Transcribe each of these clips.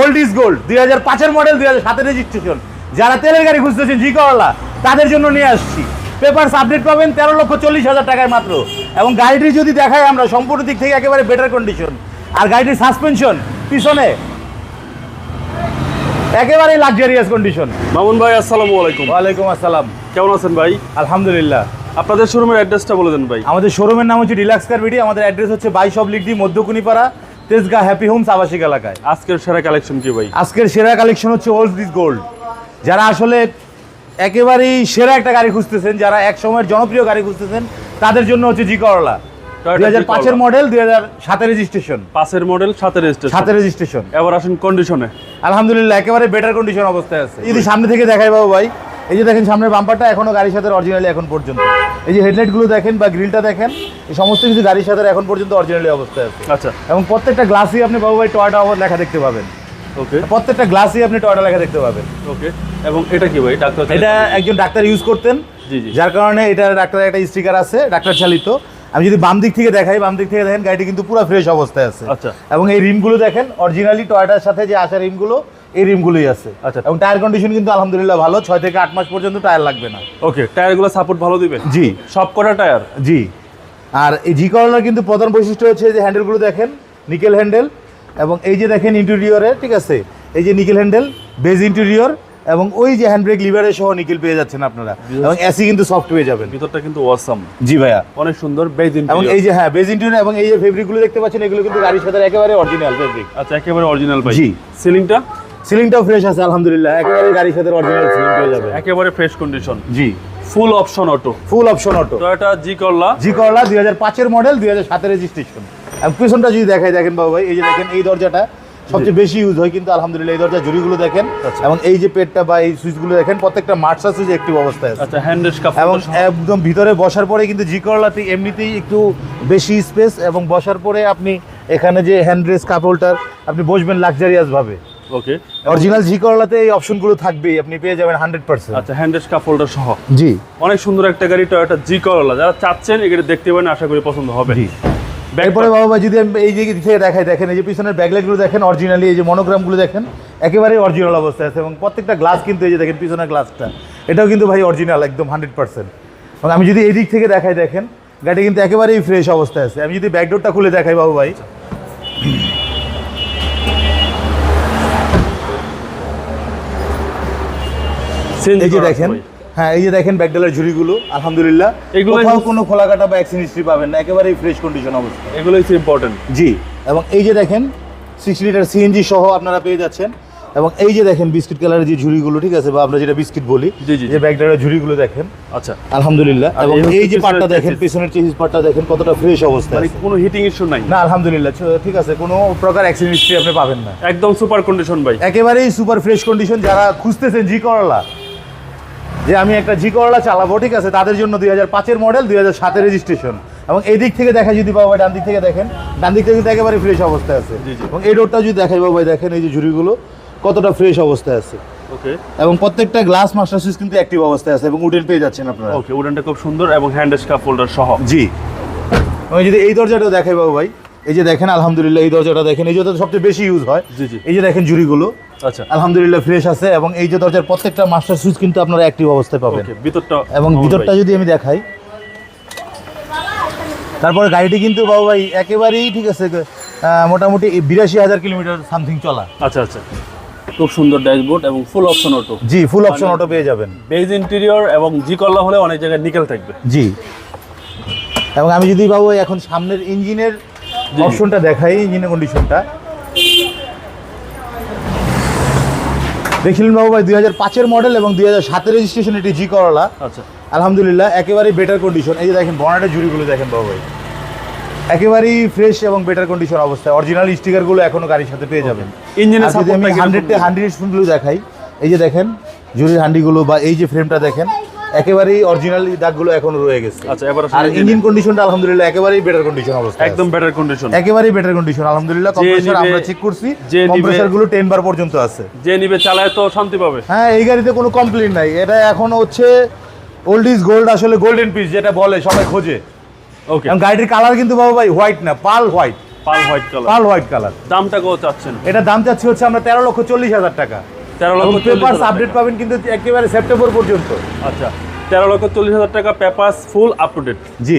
Old is gold দুই হাজার পাঁচের মডেল দুই হাজার সাতের রেজিস্ট্রেশন যারা তেলের গাড়ি খুঁজতেছেন জি করলা তাদের জন্য নিয়ে আসছি। পেপার আপডেট পাবেন তেরো লক্ষ চল্লিশ হাজার টাকায় মাত্র। এবং গাড়িটি যদি দেখাই আমরা সম্পূর্ণ দিক থেকে একেবারে বেটার কন্ডিশন আর গাড়িটির সাসপেনশন পিছনে একেবারেই লাক্সারিয়াস কন্ডিশন মামুন ভাই আসসালামু আলাইকুম। ওয়ালাইকুম আসসালাম। কেমন আছেন ভাই? আলহামদুলিল্লাহ। আপনাদের শোরুমের অ্যাড্রেসটা বলে দেন ভাই। আমাদের শোরুমের নাম হচ্ছে রিল্যাক্স কার বিডি আমাদের অ্যাড্রেস হচ্ছে বাইশ অব লিগডি মধ্যকুনিপাড়া। তেজগা হ্যাপি হোমস আবাসিক এলাকায়। আজকের সেরা কালেকশন কি ভাই? আজকের সেরা কালেকশন হচ্ছে ওল্ড দিস গোল্ড যারা আসলে একেবারেই সেরা একটা গাড়ি খুঁজতেছেন যারা এক সময়ের জনপ্রিয় গাড়ি খুঁজতেছেন তাদের জন্য হচ্ছে জি করলা দুই হাজার পাঁচের মডেল দুই হাজার সাতের রেজিস্ট্রেশন পাঁচের মডেল সাতের রেজিস্ট্রেশন সাতের রেজিস্ট্রেশন এবার আসেন কন্ডিশনে আলহামদুলিল্লাহ একেবারে বেটার কন্ডিশন অবস্থায় আছে। যদি সামনে থেকে দেখাই বাবু ভাই। এই যে দেখেন সামনের বাম্পারটা এখনও গাড়ির সাথে অরিজিনালি এখন পর্যন্ত। এই যে হেডলাইটগুলো দেখেন বা গ্রিলটা দেখেন এই সমস্ত কিছু গাড়ির সাথে এখন পর্যন্ত অরিজিনালি অবস্থায় আছে। আচ্ছা। এবং প্রত্যেকটা গ্লাসই আপনি বাবু ভাই টয়টা লেখা দেখতে পাবেন। ওকে প্রত্যেকটা গ্লাসই আপনি টয়টা লেখা দেখতে পাবেন। ওকে এবং এটা কি ভাই? ডাক্তার এটা একজন ডাক্তার ইউজ করতেন। জি, জি। যার কারণে এটা ডাক্তারের একটা স্টিকার আছে ডাক্তার চালিত। আমি যদি বাম দিক থেকে দেখাই বাম দিক থেকে দেখেন গাড়িটি কিন্তু পুরো ফ্রেশ অবস্থায় আছে। আচ্ছা। এবং এই রিমগুলো দেখেন অরিজিনালি টয়টার সাথে যে আসা রিমগুলো এই রিমগুলোই আছে। আচ্ছা। এবং টায়ার কন্ডিশন কিন্তু আলহামদুলিল্লাহ ভালো ছয় থেকে আট মাস পর্যন্ত টায়ার লাগবে না। ওকে টায়ারগুলো সাপোর্ট ভালো দিবে? জি। সব কটা টায়ার? জি। আর এই জি করলার কিন্তু প্রধান বৈশিষ্ট্য হচ্ছে যে হ্যান্ডেলগুলো দেখেন নিকেল হ্যান্ডেল এবং এই যে দেখেন ইন্টেরিয়রে ঠিক আছে? এই যে নিকেল হ্যান্ডেল বেজ ইন্টেরিয়র এবং ওই যে হ্যান্ড ব্রেক লিভারে সহ নিকেল পেয়ে যাচ্ছেন আপনারা। এবং এসি কিন্তু সফট পেয়ে যাবেন। ভিতরটা কিন্তু ওয়াসাম জি ভাইয়া। অনেক সুন্দর বেজিন এবং এই যে হ্যাঁ বেজ ইন্টেরিয়র এবং এই যে ফেব্রিকগুলো দেখতে পাচ্ছেন এগুলো কিন্তু গাড়ির সাথে একেবারে অরিজিনাল ফেব্রিক আচ্ছা একেবারে অরিজিনাল ভাই জি। সিলিংটা সিলিংটাও ফ্রেশ আছে আলহামদুলিল্লাহ। একেবারে গাড়ির সাথে অরিজিনাল সিলিং পেয়ে যাবে। একেবারে ফ্রেশ কন্ডিশন জি। Full option auto full option auto Toyota G Corolla G Corolla দুই হাজার পাঁচের মডেল দুই হাজার সাতের রেজিস্ট্রেশন পিছনটা যদি দেখাই দেখেন বাবু ভাই এই যে দেখেন এই দরজাটা সবচেয়ে বেশি ইউজ হয় কিন্তু আলহামদুলিল্লাহ এই দরজা জুড়িগুলো দেখেন। আচ্ছা। এবং এই যে পেটটা বা এই সুইচগুলো দেখেন প্রত্যেকটা মার্সা সুইচ অ্যাক্টিভ অবস্থায় আছে। আচ্ছা এবং একদম ভিতরে বসার পরে কিন্তু জি করলাতে এমনিতেই একটু বেশি স্পেস এবং বসার পরে আপনি এখানে যে হ্যান্ড রেস কাপ হোল্ডার আপনি বসবেন লাক্সারিয়াস ভাবে। ওকে অরিজিনাল জি করলাতে এই অপশনগুলো থাকবেই আপনি পেয়ে যাবেন হান্ড্রেড পার্সেন্ট আচ্ছা হ্যান্ডেস কাপ হোল্ডার সহ। জি। অনেক সুন্দর একটা গাড়ি টয়োটা জি করলা যারা চাচ্ছেন এই গাড়ি দেখতে পারেন আশা করি পছন্দ হবে। জি। এরপরে বাবা ভাই যদি আমি এই দিকে থেকে দেখাই দেখেন এই যে পিছনের ব্যাকলাইটগুলো দেখেন অরিজিনালি এই যে মনোগ্রামগুলো দেখেন একেবারেই অরিজিনাল অবস্থায় আছে এবং প্রত্যেকটা গ্লাস কিন্তু এই যে দেখেন পিছনের গ্লাসটা এটাও কিন্তু ভাই অরিজিনাল একদম হান্ড্রেড পার্সেন্ট এবং আমি যদি এই দিক থেকে দেখাই দেখেন গাড়ি কিন্তু একেবারেই ফ্রেশ অবস্থায় আছে। আমি যদি ব্যাকডোরটা খুলে দেখাই বাবু ভাই এই যে দেখেন হ্যাঁ এই যে দেখেন ব্যাকডালার ঝুড়িগুলো আলহামদুলিল্লাহ। কোথাও কোনো খোলা কাটা বা অ্যাক্সিডেন্ট হিস্ট্রি পাবেন না একেবারেই ফ্রেশ কন্ডিশন অবস্থা। হচ্ছে ইম্পর্টেন্ট জি এবং এই যে দেখেন লিটার সিএনজি সহ আপনারা পেয়ে যাচ্ছেন। এবং এই যে দেখেন বিস্কিট কালারের যে ঝুড়িগুলো ঠিক আছে বা আমরা যেটা বিস্কিট বলি যে ঝুড়িগুলো দেখেন। আচ্ছা। আলহামদুলিল্লাহ এবং এই যে পার্টটা দেখেন chassis। পিছনের চেসিস পার্টটা দেখেন কতটা ফ্রেশ অবস্থায় মানে কোনো হিটিং ইস্যু নাই। না আলহামদুলিল্লাহ ঠিক আছে কোনো প্রকার অ্যাক্সিডেন্ট হিস্ট্রি আপনি পাবেন না। একদম সুপার কন্ডিশন ভাই। একেবারেই সুপার ফ্রেশ কন্ডিশন যারা খুঁজতেছেন জি করলা যে আমি একটা জি করলা চালাবো ঠিক আছে? তাদের জন্য দুই হাজার পাঁচের মডেল দুই হাজার সাতের রেজিস্ট্রেশন এবং এই দিক থেকে দেখা যদি বাবা ডান দিক থেকে দেখেন ডান দিক থেকে কিন্তু একেবারে ফ্রেশ অবস্থায় আছে। জি, জি। এবং এই রোডটা যদি দেখাই বাবা দেখেন এই যে ঝুড়িগুলো কতটা ফ্রেশ অবস্থায় আছে। ওকে। এবং প্রত্যেকটা গ্লাস মাস্টার সুইচ কিন্তু অ্যাক্টিভ অবস্থায় আছে এবং উডেন পেয়ে যাচ্ছেন আপনারা। ওকে উডেনটা খুব সুন্দর এবং হ্যান্ডেস কাপ হোল্ডার সহ। জি। আমি যদি এই দরজাটা দেখাই বাবু ভাই এই যে দেখেন আলহামদুলিল্লাহ এই দরজাটা দেখেন এই দরজাটা সবচেয়ে বেশি ইউজ হয়। জি, জি। এই যে দেখেন ঝুড়িগুলো। আচ্ছা। আলহামদুলিল্লাহ ফ্রেশ আছে এবং এই যে দরজার প্রত্যেকটা মাস্টার সুইচ কিন্তু আপনারা অ্যাক্টিভ অবস্থায় পাবেন। ভিতরটা এবং ভিতরটা যদি আমি দেখাই তারপরে গাড়িটি কিন্তু বাবু ভাই একেবারেই ঠিক আছে মোটামুটি বিরাশি হাজার কিলোমিটার সামথিং চলা। আচ্ছা আচ্ছা। খুব সুন্দর ড্যাশবোর্ড এবং ফুল অপশন অটো জি ফুল অপশন অটো পেয়ে যাবেন। বেজ ইন্টেরিয়র এবং জি করলা হলে অনেক জায়গায় নিকেল থাকবে। জি। এবং আমি যদি বাবু এখন সামনের ইঞ্জিনের। অপশনটা দেখাই ইঞ্জিনের কন্ডিশনটা দেখছিলেন বাবু ভাই দুই হাজার পাঁচের মডেল এবং দুই হাজার সাতের রেজিস্ট্রেশন এটি জি করলা আচ্ছা। আলহামদুলিল্লাহ একেবারেই বেটার কন্ডিশন এই যে দেখেন বনাটের জুড়িগুলো দেখেন বাবু ভাই। একেবারেই ফ্রেশ এবং বেটার কন্ডিশন অবস্থায় অরিজিনাল স্টিকারগুলো এখনও গাড়ির সাথে পেয়ে যাবেন। ইঞ্জিনের সাথে আমি হান্ড্রেড হান্ড্রেড স্পুনগুলো দেখাই এই যে দেখেন জুড়ির হান্ডিগুলো বা এই যে ফ্রেমটা দেখেন একেবারেই অরিজিনাল দাগগুলো এখনও রয়ে গেছে। আচ্ছা, এবার আর ইঞ্জিন কন্ডিশনটা আলহামদুলিল্লাহ একেবারেই বেটার কন্ডিশন অবস্থা একদম বেটার কন্ডিশন একেবারেই বেটার কন্ডিশন আলহামদুলিল্লাহ। কম্প্রেসার আমরা চেক করছি কম্প্রেসারগুলো 10 বার পর্যন্ত আছে। যে নিবে চালায় তো শান্তি পাবে। হ্যাঁ এই গাড়িতে কোনো কমপ্লেন নাই। এটা এখন হচ্ছে ওল্ড ইজ গোল্ড আসলে গোল্ডেন পিস যেটা বলে সবাই খোঁজে। ওকে এবং গাড়িটির কালার কিন্তু বাবু ভাই হোয়াইট না pearl white pearl white colour pearl white colour দামটা কত চাচ্ছেন? এটা দাম চাচ্ছি হচ্ছে আমরা তেরো লক্ষ চল্লিশ হাজার টাকা। তেরো লক্ষ পেপারস আপডেট পাবেন কিন্তু একেবারে সেপ্টেম্বর পর্যন্ত। আচ্ছা। তেরো লক্ষ চল্লিশ হাজার টাকা paper full up to date ji.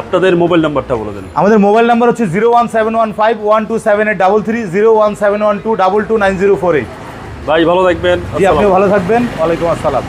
আপনাদের মোবাইল নাম্বারটা বলে দেন। আমাদের মোবাইল নাম্বার হচ্ছে zero one seven one five one two seven eight double three zero one seven one two double two nine zero four eight. ভাই ভালো থাকবেন। জি আপনি ভালো থাকবেন। ওয়ালাইকুম আসসালাম।